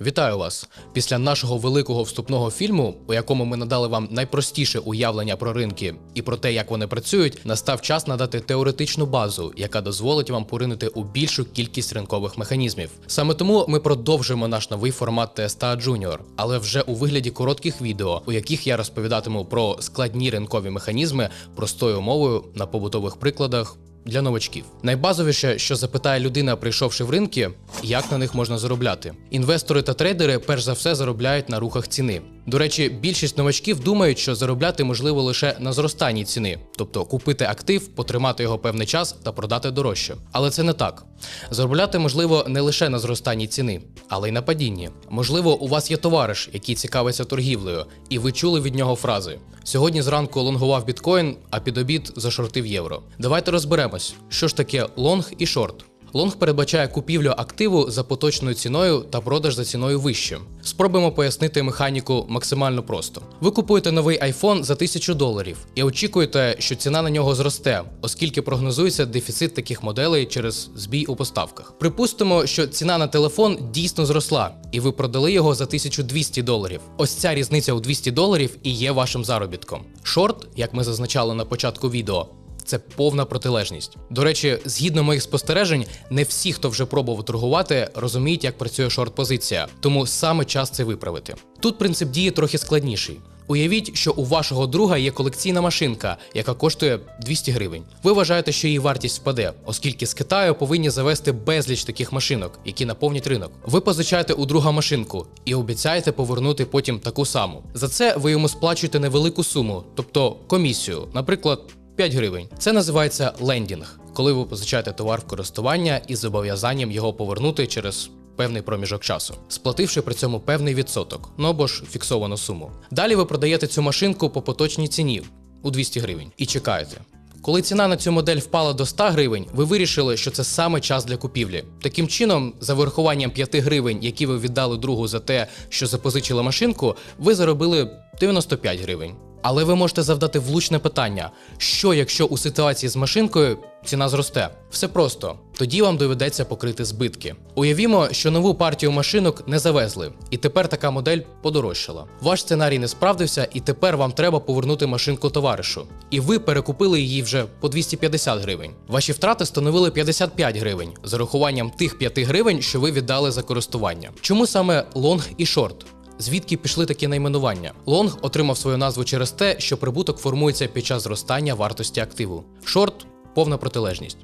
Вітаю вас! Після нашого великого вступного фільму, у якому ми надали вам найпростіше уявлення про ринки і про те, як вони працюють, настав час надати теоретичну базу, яка дозволить вам поринути у більшу кількість ринкових механізмів. Саме тому ми продовжуємо наш новий формат TSTA Junior, але вже у вигляді коротких відео, у яких я розповідатиму про складні ринкові механізми простою мовою на побутових прикладах для новачків. Найбазовіше, що запитає людина, прийшовши в ринки, як на них можна заробляти. Інвестори та трейдери перш за все заробляють на рухах ціни. До речі, більшість новачків думають, що заробляти можливо лише на зростанні ціни, тобто купити актив, потримати його певний час та продати дорожче. Але це не так. Заробляти можливо не лише на зростанні ціни, але й на падінні. Можливо, у вас є товариш, який цікавиться торгівлею, і ви чули від нього фрази: сьогодні зранку лонгував біткоін, а під обід зашортив євро. Давайте розберемось, що ж таке лонг і шорт. Лонг передбачає купівлю активу за поточною ціною та продаж за ціною вище. Спробуємо пояснити механіку максимально просто. Ви купуєте новий iPhone за 1000 доларів і очікуєте, що ціна на нього зросте, оскільки прогнозується дефіцит таких моделей через збій у поставках. Припустимо, що ціна на телефон дійсно зросла, і ви продали його за 1200 доларів. Ось ця різниця у 200 доларів і є вашим заробітком. Шорт, як ми зазначали на початку відео, це повна протилежність. До речі, згідно моїх спостережень, не всі, хто вже пробував торгувати, розуміють, як працює шорт-позиція, тому саме час це виправити. Тут принцип дії трохи складніший. Уявіть, що у вашого друга є колекційна машинка, яка коштує 200 гривень. Ви вважаєте, що її вартість впаде, оскільки з Китаю повинні завести безліч таких машинок, які наповнять ринок. Ви позичаєте у друга машинку і обіцяєте повернути потім таку саму. За це ви йому сплачуєте невелику суму, тобто комісію, наприклад. 5 гривень. Це називається лендінг, коли ви позичаєте товар в користування із зобов'язанням його повернути через певний проміжок часу, сплативши при цьому певний відсоток, ну або ж фіксовану суму. Далі ви продаєте цю машинку по поточній ціні у 200 гривень і чекаєте. Коли ціна на цю модель впала до 100 гривень, ви вирішили, що це саме час для купівлі. Таким чином, за вирахуванням 5 гривень, які ви віддали другу за те, що запозичили машинку, ви заробили 95 гривень. Але ви можете завдати влучне питання: що якщо у ситуації з машинкою ціна зросте? Все просто. Тоді вам доведеться покрити збитки. Уявімо, що нову партію машинок не завезли, і тепер така модель подорожчала. Ваш сценарій не справдився, і тепер вам треба повернути машинку товаришу. І ви перекупили її вже по 250 гривень. Ваші втрати становили 55 гривень з урахуванням тих 5 гривень, що ви віддали за користування. Чому саме лонг і шорт? Звідки пішли такі найменування? Лонг отримав свою назву через те, що прибуток формується під час зростання вартості активу. Шорт повна протилежність.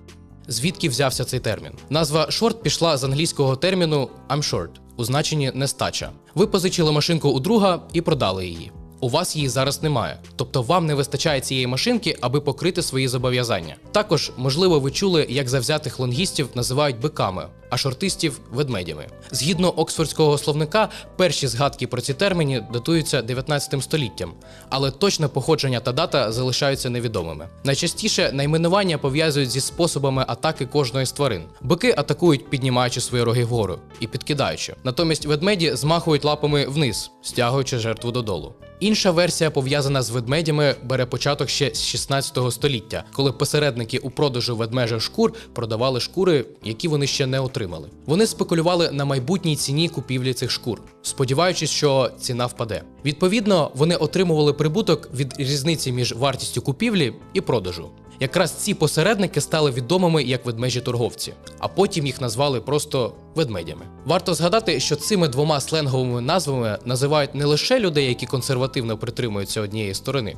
Звідки взявся цей термін? Назва шорт пішла з англійського терміну I'm short у значенні нестача. Ви позичили машинку у друга і продали її. У вас її зараз немає, тобто вам не вистачає цієї машинки, аби покрити свої зобов'язання. Також, можливо, ви чули, як завзятих лонгістів називають биками, а шортистів ведмедями. Згідно оксфордського словника, перші згадки про ці терміни датуються 19 століттям, але точне походження та дата залишаються невідомими. Найчастіше найменування пов'язують зі способами атаки кожної з тварин. Бики атакують, піднімаючи свої роги вгору і підкидаючи. Натомість ведмеді змахують лапами вниз, стягуючи жертву додолу. Інша версія пов'язана з ведмедями бере початок ще з 16 століття, коли посередники у продажу ведмежих шкур продавали шкури, які вони ще не отримали. Вони спекулювали на майбутній ціні купівлі цих шкур, сподіваючись, що ціна впаде. Відповідно, вони отримували прибуток від різниці між вартістю купівлі і продажу. Якраз ці посередники стали відомими як ведмежі торговці, а потім їх назвали просто ведмедями. Варто згадати, що цими двома сленговими назвами називають не лише людей, які консервативно притримуються однієї сторони,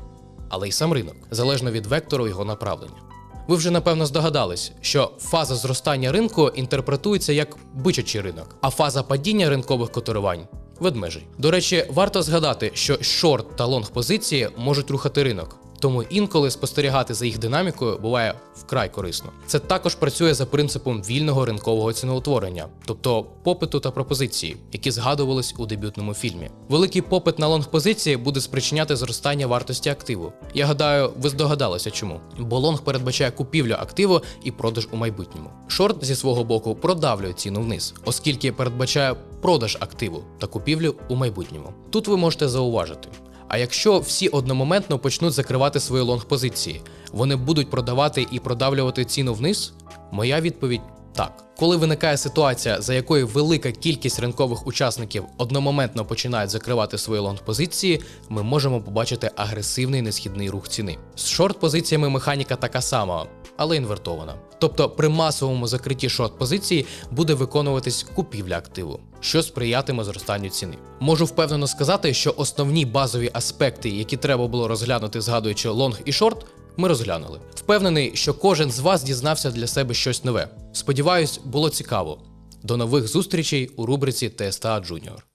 але й сам ринок, залежно від вектору його направлення. Ви вже напевно здогадались, що фаза зростання ринку інтерпретується як бичачий ринок, а фаза падіння ринкових котирувань ведмежий. До речі, варто згадати, що шорт та лонг позиції можуть рухати ринок. Тому інколи спостерігати за їх динамікою буває вкрай корисно. Це також працює за принципом вільного ринкового ціноутворення, тобто попиту та пропозиції, які згадувались у дебютному фільмі. Великий попит на лонг позиції буде спричиняти зростання вартості активу. Я гадаю, ви здогадалися чому. Бо лонг передбачає купівлю активу і продаж у майбутньому. Шорт зі свого боку продавлює ціну вниз, оскільки передбачає продаж активу та купівлю у майбутньому. Тут ви можете зауважити. А якщо всі одномоментно почнуть закривати свої лонг позиції, вони будуть продавати і продавлювати ціну вниз? Моя відповідь Так, коли виникає ситуація, за якою велика кількість ринкових учасників одномоментно починають закривати свої лонг-позиції, ми можемо побачити агресивний несхідний рух ціни. З шорт-позиціями механіка така сама, але інвертована. Тобто при масовому закритті шорт-позиції буде виконуватись купівля активу, що сприятиме зростанню ціни. Можу впевнено сказати, що основні базові аспекти, які треба було розглянути, згадуючи лонг і шорт, ми розглянули. Впевнений, що кожен з вас дізнався для себе щось нове. Сподіваюсь, було цікаво. До нових зустрічей у рубриці ТСТА Junior.